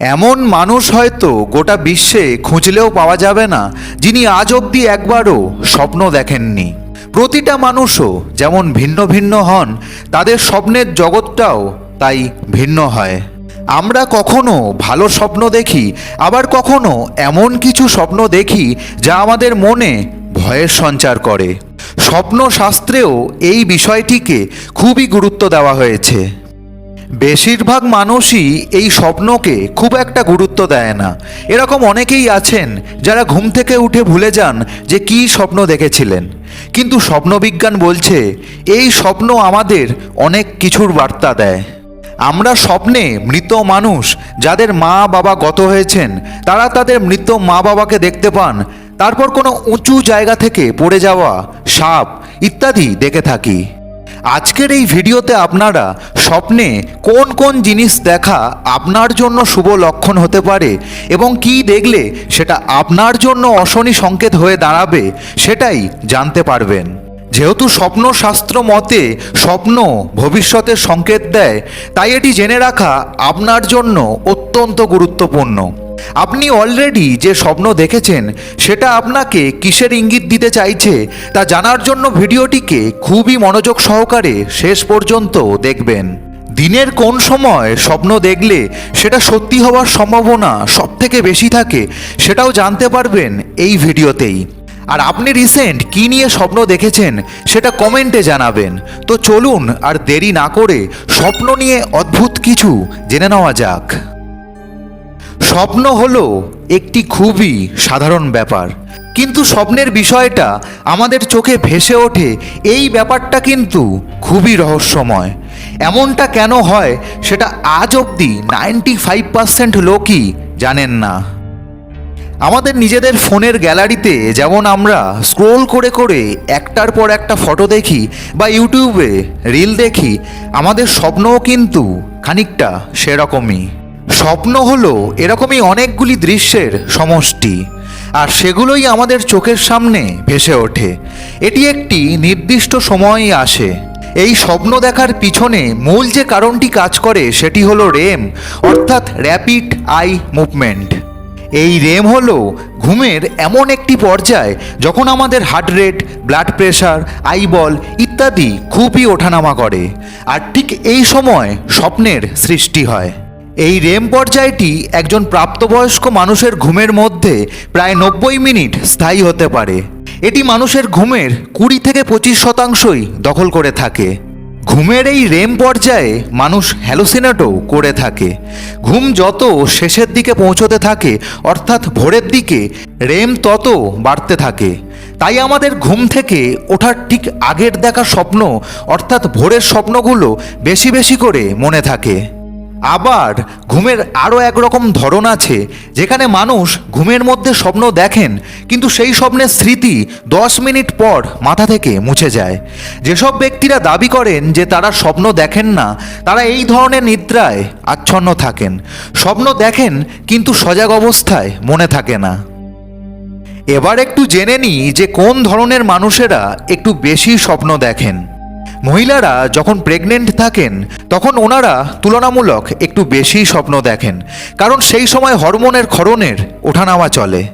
এমন মানুষ হয়তো গোটা বিশ্বে খুঁজলেও পাওয়া যাবে না, যিনি আজ অবধি একবারও স্বপ্ন দেখেননি। প্রতিটা মানুষও যেমন ভিন্ন ভিন্ন হন, তাদের স্বপ্নের জগৎটাও তাই ভিন্ন হয়। আমরা কখনো ভালো স্বপ্ন দেখি, আবার কখনো এমন কিছু স্বপ্ন দেখি, যা আমাদের মনে ভয়ের সঞ্চার করে। স্বপ্ন শাস্ত্রেও এই বিষয়টিকে খুবই গুরুত্ব দেওয়া হয়েছে। বেশিরভাগ মানুষই এই স্বপ্নকে খুব একটা গুরুত্ব দেয় না। এরকম অনেকেই আছেন যারা ঘুম থেকে উঠে ভুলে যান যে কী স্বপ্ন দেখেছিলেন। কিন্তু স্বপ্নবিজ্ঞান বলছে, এই স্বপ্ন আমাদের অনেক কিছুর বার্তা দেয়। আমরা স্বপ্নে মৃত মানুষ যাদের মা বাবা গত হয়েছেন, তারা তাদের মৃত মা বাবাকে দেখতে পান, তারপর কোনো উঁচু জায়গা থেকে পড়ে যাওয়া সাপ ইত্যাদি দেখে থাকি। আজকের এই ভিডিওতে আপনারা স্বপ্নে কোন কোন জিনিস দেখা আপনার জন্য শুভ লক্ষণ হতে পারে এবং কি দেখলে সেটা আপনার জন্য অশনি সংকেত হয়ে দাঁড়াবে সেটাই জানতে পারবেন। যেহেতু স্বপ্নশাস্ত্র মতে স্বপ্ন ভবিষ্যতের সংকেত দেয়, তাই এটি জেনে রাখা আপনার জন্য অত্যন্ত গুরুত্বপূর্ণ। আপনি অলরেডি যে স্বপ্ন দেখেছেন, সেটা আপনাকে কিসের ইঙ্গিত দিতে চাইছে, তা জানার জন্য ভিডিওটিকে খুবই মনোযোগ সহকারে শেষ পর্যন্ত দেখবেন। দিনের কোন সময় স্বপ্ন দেখলে সেটা সত্যি হওয়ার সম্ভাবনা সব থেকে বেশি থাকে, সেটাও জানতে পারবেন এই ভিডিওতেই। আর আপনি রিসেন্ট কী নিয়ে স্বপ্ন দেখেছেন, সেটা কমেন্টে জানাবেন। তো চলুন আর দেরি না করে স্বপ্ন নিয়ে অদ্ভুত কিছু জেনে নেওয়া যাক। স্বপ্ন হলো একটি খুবই সাধারণ ব্যাপার। কিন্তু স্বপ্নের বিষয়টা আমাদের চোখে ভেসে ওঠে, এই ব্যাপারটা কিন্তু খুবই রহস্যময়। এমনটা কেন হয় সেটা আজ অবধি নাইনটি ফাইভ পার্সেন্ট লোকই জানেন না। আমাদের নিজেদের ফোনের গ্যালারিতে যেমন আমরা স্ক্রোল করে করে একটার পর একটা ফটো দেখি বা ইউটিউবে রিল দেখি, আমাদের স্বপ্নও কিন্তু খানিকটা সেরকমই। স্বপ্ন হলো এরকমই অনেকগুলি দৃশ্যের সমষ্টি, আর সেগুলোই আমাদের চোখের সামনে ভেসে ওঠে। এটি একটি নির্দিষ্ট সময়ই আসে। এই স্বপ্ন দেখার পিছনে মূল যে কারণটি কাজ করে সেটি হলো রেম অর্থাৎ র্যাপিড আই মুভমেন্ট এই রেম হলো ঘুমের এমন একটি পর্যায় যখন আমাদের heart rate blood pressure eyeball ইত্যাদি খুবই ওঠানামা করে, আর ঠিক এই সময় স্বপ্নের সৃষ্টি হয়। এই রেম পর্যায়টি একজন প্রাপ্তবয়স্ক মানুষের ঘুমের মধ্যে প্রায় নব্বই মিনিট স্থায়ী হতে পারে। এটি মানুষের ঘুমের কুড়ি থেকে পঁচিশ শতাংশই দখল করে থাকে। ঘুমের এই রেম পর্যায়ে মানুষ হ্যালোসিনেটও করে থাকে। ঘুম যত শেষের দিকে পৌঁছতে থাকে, অর্থাৎ ভোরের দিকে রেম তত বাড়তে থাকে। তাই আমাদের ঘুম থেকে ওঠার ঠিক আগের দেখা স্বপ্ন, অর্থাৎ ভোরের স্বপ্নগুলো বেশি বেশি করে মনে থাকে। আবার ঘুমের আরও একরকম ধরন আছে, যেখানে মানুষ ঘুমের মধ্যে স্বপ্ন দেখেন, কিন্তু সেই স্বপ্নের স্মৃতি দশ মিনিট পর মাথা থেকে মুছে যায়। যেসব ব্যক্তিরা দাবি করেন যে তারা স্বপ্ন দেখেন না, তারা এই ধরনের নিদ্রায় আচ্ছন্ন থাকেন। স্বপ্ন দেখেন, কিন্তু সজাগ অবস্থায় মনে থাকে না। এবার একটু জেনে নিই যে কোন ধরনের মানুষেরা একটু বেশি স্বপ্ন দেখেন। মহিলারা যখন প্রেগনেন্ট থাকেন, তখন ওনারা তুলনামূলক একটু বেশি স্বপ্ন দেখেন, কারণ সেই সময় হরমোনের ক্ষরণের ওঠানামা চলে।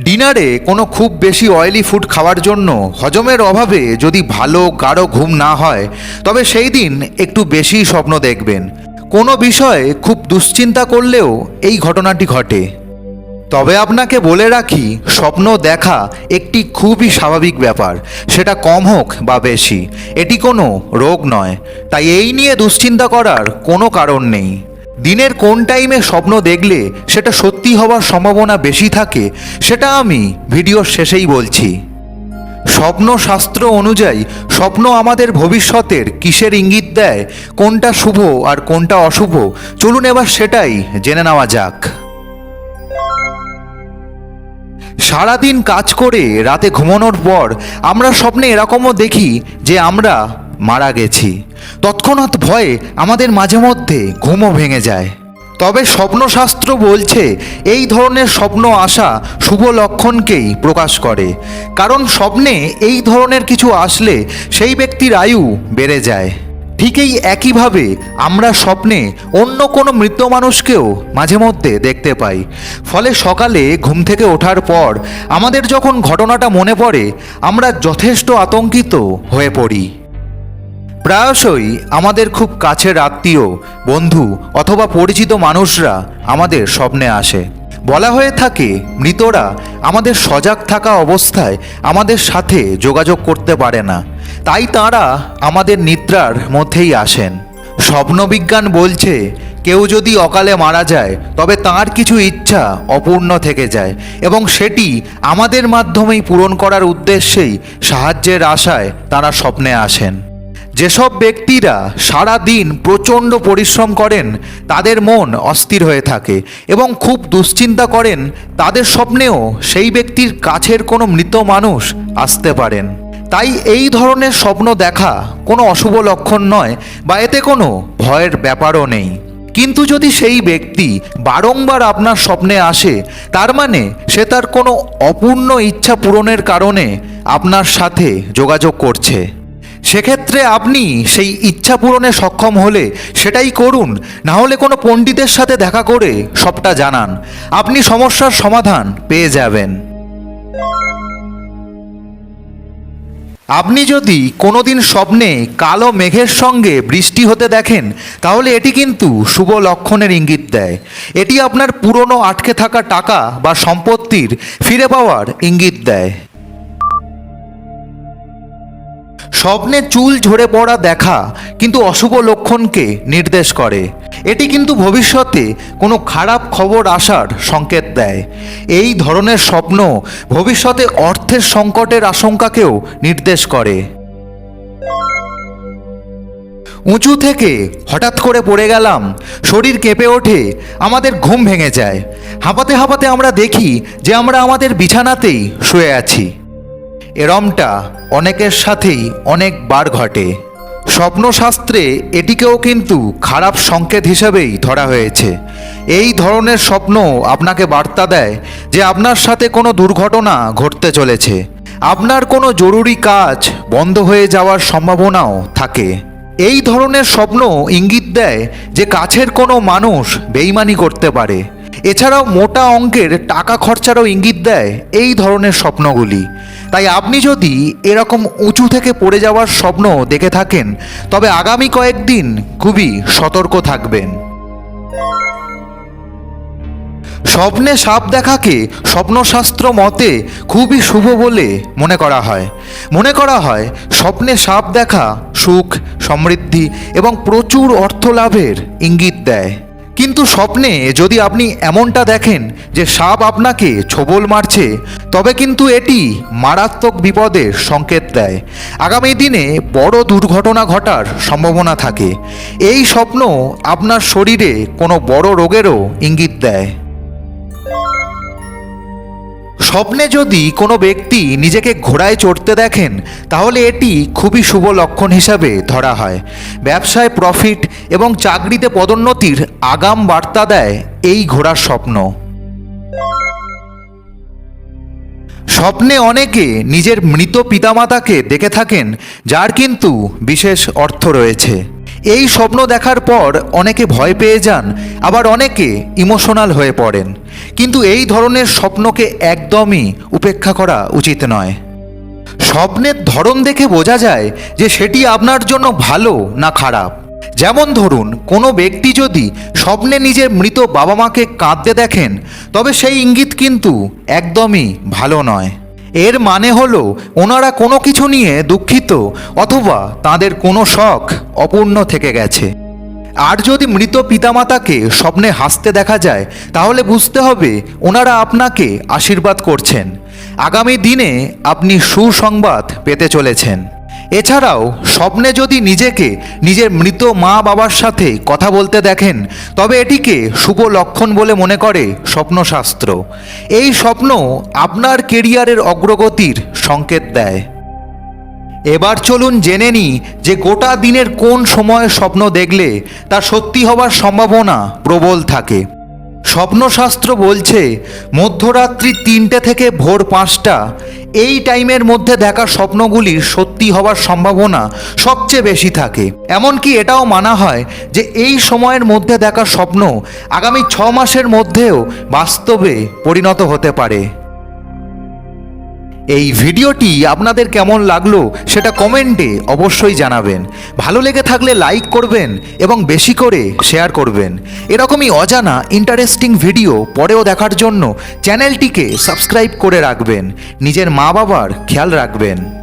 ডিনারে কোনো খুব বেশি অয়েলি ফুড খাওয়ার জন্য হজমের অভাবে যদি ভালো, গাঢ় ঘুম না হয়, তবে সেই দিন একটু বেশি স্বপ্ন দেখবেন। কোনো বিষয়ে খুব দুশ্চিন্তা করলেও এই ঘটনাটি ঘটে। তবে আপনাকে বলে রাখি, স্বপ্ন দেখা একটি খুবই স্বাভাবিক ব্যাপার। সেটা কম হোক বা বেশি। এটি কোনো রোগ নয়। তাই এই নিয়ে দুশ্চিন্তা করার কোনো কারণ নেই। দিনের কোন টাইমে স্বপ্ন দেখলে সেটা সত্যি হওয়ার সম্ভাবনা বেশি থাকে, সেটা আমি ভিডিওর শেষেই বলছি। স্বপ্ন শাস্ত্র অনুযায়ী, স্বপ্ন আমাদের ভবিষ্যতের কিসের ইঙ্গিত দেয়, কোনটা শুভ আর কোনটা অশুভ, চলুন এবার সেটাই জেনে নেওয়া যাক। সারাদিন কাজ করে রাতে ঘুমানোর পর আমরা স্বপ্নে এরকমও দেখি যে আমরা মারা গেছি। তৎক্ষণাৎ ভয়ে আমাদের মাঝে মধ্যে ঘুমও ভেঙে যায়। তবে স্বপ্নশাস্ত্র বলছে এই ধরনের স্বপ্ন আসা শুভ লক্ষণকেই প্রকাশ করে। কারণ স্বপ্নে এই ধরনের কিছু আসলে সেই ব্যক্তির আয়ু বেড়ে যায়। ঠিক এই একইভাবে আমরা স্বপ্নে অন্য কোনো মৃত মানুষকেও মাঝে মধ্যে দেখতে পাই। ফলে সকালে ঘুম থেকে ওঠার পর আমাদের যখন ঘটনাটা মনে পড়ে, আমরা যথেষ্ট আতঙ্কিত হয়ে পড়ি। প্রায়শই আমাদের খুব কাছের আত্মীয়, বন্ধু অথবা পরিচিত মানুষরা আমাদের স্বপ্নে আসে। বলা হয়ে থাকে, মৃতরা আমাদের সজাগ থাকা অবস্থায় আমাদের সাথে যোগাযোগ করতে পারে না। তাই তাঁরা আমাদের নিদ্রার মধ্যেই আসেন। স্বপ্নবিজ্ঞান বলছে, কেউ যদি অকালে মারা যায়, তবে তার কিছু ইচ্ছা অপূর্ণ থেকে যায় এবং সেটি আমাদের মাধ্যমেই পূরণ করার উদ্দেশ্যেই সাহায্যের আশায় তারা স্বপ্নে আসেন। যেসব ব্যক্তিরা সারা দিন প্রচণ্ড পরিশ্রম করেন, তাদের মন অস্থির হয়ে থাকে এবং খুব দুশ্চিন্তা করেন, তাদের স্বপ্নেও সেই ব্যক্তির কাছের কোনো মৃত মানুষ আসতে পারেন। তাই এই ধরনের স্বপ্ন দেখা কোনো অশুভ লক্ষণ নয় বা এতে কোনো ভয়ের ব্যাপারও নেই। কিন্তু যদি সেই ব্যক্তি বারংবার আপনার স্বপ্নে আসে, তার মানে সে তার কোনো অপূর্ণ ইচ্ছা পূরণের কারণে আপনার সাথে যোগাযোগ করছে। সেক্ষেত্রে আপনি সেই ইচ্ছা পূরণে সক্ষম হলে সেটাই করুন না হলে কোনো পণ্ডিতের সাথে দেখা করে সবটা জানান। আপনি সমস্যার সমাধান পেয়ে যাবেন। আপনি যদি কোনোদিন স্বপ্নে কালো মেঘের সঙ্গে বৃষ্টি হতে দেখেন, তাহলে এটি কিন্তু শুভ লক্ষণের ইঙ্গিত দেয়। এটি আপনার পুরনো আটকে থাকা টাকা বা সম্পত্তির ফিরে পাওয়ার ইঙ্গিত দেয়। স্বপ্নে চুল ঝরে পড়া দেখা কিন্তু অশুভ লক্ষণকে নির্দেশ করে। এটি কিন্তু ভবিষ্যতে কোনো খারাপ খবর আসার সংকেত দেয়। এই ধরনের স্বপ্ন ভবিষ্যতে অর্থের সংকটের আশঙ্কাকেও নির্দেশ করে। উঁচু থেকে হঠাৎ করে পড়ে গেলাম, শরীর কেঁপে ওঠে, আমাদের ঘুম ভেঙে যায়। হাঁপাতে হাঁপাতে আমরা দেখি যে আমরা আমাদের বিছানাতেই শুয়ে আছি। এরমটা অনেকের সাথেই অনেকবার ঘটে। স্বপ্নশাস্ত্রে এটিকেও কিন্তু খারাপ সংকেত হিসেবেই ধরা হয়েছে। এই ধরনের স্বপ্ন আপনাকে বার্তা দেয় যে আপনার সাথে কোনো দুর্ঘটনা ঘটতে চলেছে। আপনার কোনো জরুরি কাজ বন্ধ হয়ে যাওয়ার সম্ভাবনাও থাকে। এই ধরনের স্বপ্ন ইঙ্গিত দেয় যে কাছের কোনো মানুষ বেইমানি করতে পারে। এছাড়াও মোটা অঙ্কের টাকা খরচারও ইঙ্গিত দেয় এই ধরনের স্বপ্নগুলি। তাই আপনি যদি এরকম উঁচু থেকে পড়ে যাওয়ার স্বপ্ন দেখে থাকেন, তবে আগামী কয়েকদিন খুবই সতর্ক থাকবেন। স্বপ্নে সাপ দেখাকে স্বপ্নশাস্ত্র মতে খুবই শুভ বলে মনে করা হয়। মনে করা হয়, স্বপ্নে সাপ দেখা সুখ, সমৃদ্ধি এবং প্রচুর অর্থ লাভের ইঙ্গিত দেয়। কিন্তু স্বপ্নে যদি আপনি এমনটা দেখেন যে সাপ আপনাকে ছোবল মারছে, তবে কিন্তু এটি মারাত্মক বিপদের সংকেত দেয়। আগামী দিনে বড় দুর্ঘটনা ঘটার সম্ভাবনা থাকে। এই স্বপ্ন আপনার শরীরে কোনো বড় রোগেরও ইঙ্গিত দেয়। স্বপ্নে যদি কোনো ব্যক্তি নিজেকে ঘোড়ায় চড়তে দেখেন, তাহলে এটি খুবই শুভ লক্ষণ হিসাবে ধরা হয়। ব্যবসায় প্রফিট এবং চাকরিতে পদোন্নতির আগাম বার্তা দেয় এই ঘোড়ার স্বপ্ন। স্বপ্নে অনেকে নিজের মৃত পিতামাতাকে দেখে থাকেন, যার কিন্তু বিশেষ অর্থ রয়েছে। এই স্বপ্ন দেখার পর অনেকে ভয় পেয়ে যান, আবার অনেকে ইমোশনাল হয়ে পড়েন। কিন্তু এই ধরনের স্বপ্নকে একদমই উপেক্ষা করা উচিত নয়। স্বপ্নের ধরন দেখে বোঝা যায় যে সেটি আপনার জন্য ভালো না খারাপ। যেমন ধরুন, কোনো ব্যক্তি যদি স্বপ্নে নিজের মৃত বাবা মাকে কাঁদতে দেখেন, তবে সেই ইঙ্গিত কিন্তু একদমই ভালো নয়। এর মানে হলো, ওনারা কোনো কিছু নিয়ে দুঃখিত, অথবা তাদের কোনো শখ অপূর্ণ থেকে গেছে। আর যদি মৃত পিতামাতাকে স্বপ্নে হাসতে দেখা যায়, তাহলে বুঝতে হবে ওনারা আপনাকে আশীর্বাদ করছেন। আগামী দিনে আপনি সুসংবাদ পেতে চলেছেন। এছাড়াও স্বপ্নে যদি নিজেকে নিজের মৃত মা বাবার সাথে কথা বলতে দেখেন, তবে এটিকে শুভ লক্ষণ বলে মনে করে স্বপ্নশাস্ত্র। এই স্বপ্ন আপনার কেরিয়ারের অগ্রগতির সংকেত দেয়। এবার চলুন জেনে নিই যে গোটা দিনের কোন সময়ে স্বপ্ন দেখলে তা সত্যি হবার সম্ভাবনা প্রবল থাকে। স্বপ্নশাস্ত্র বলছে, মধ্যরাত্রি তিনটে থেকে ভোর পাঁচটা। এই টাইমের মধ্যে দেখা স্বপ্নগুলি সত্যি হওয়ার সম্ভাবনা সবচেয়ে বেশি থাকে। এমনকি এটাও মানা হয় যে এই সময়ের মধ্যে দেখা স্বপ্ন আগামী ছ মাসের মধ্যেও বাস্তবে পরিণত হতে পারে। এই ভিডিওটি আপনাদের কেমন লাগল সেটা কমেন্টে অবশ্যই জানাবেন। ভালো লেগে থাকলে লাইক করবেন এবং বেশি করে শেয়ার করবেন। এরকমই অজানা ইন্টারেস্টিং ভিডিও পরেও দেখার জন্য চ্যানেলটিকে সাবস্ক্রাইব করে রাখবেন। নিজের মা বাবার খেয়াল রাখবেন।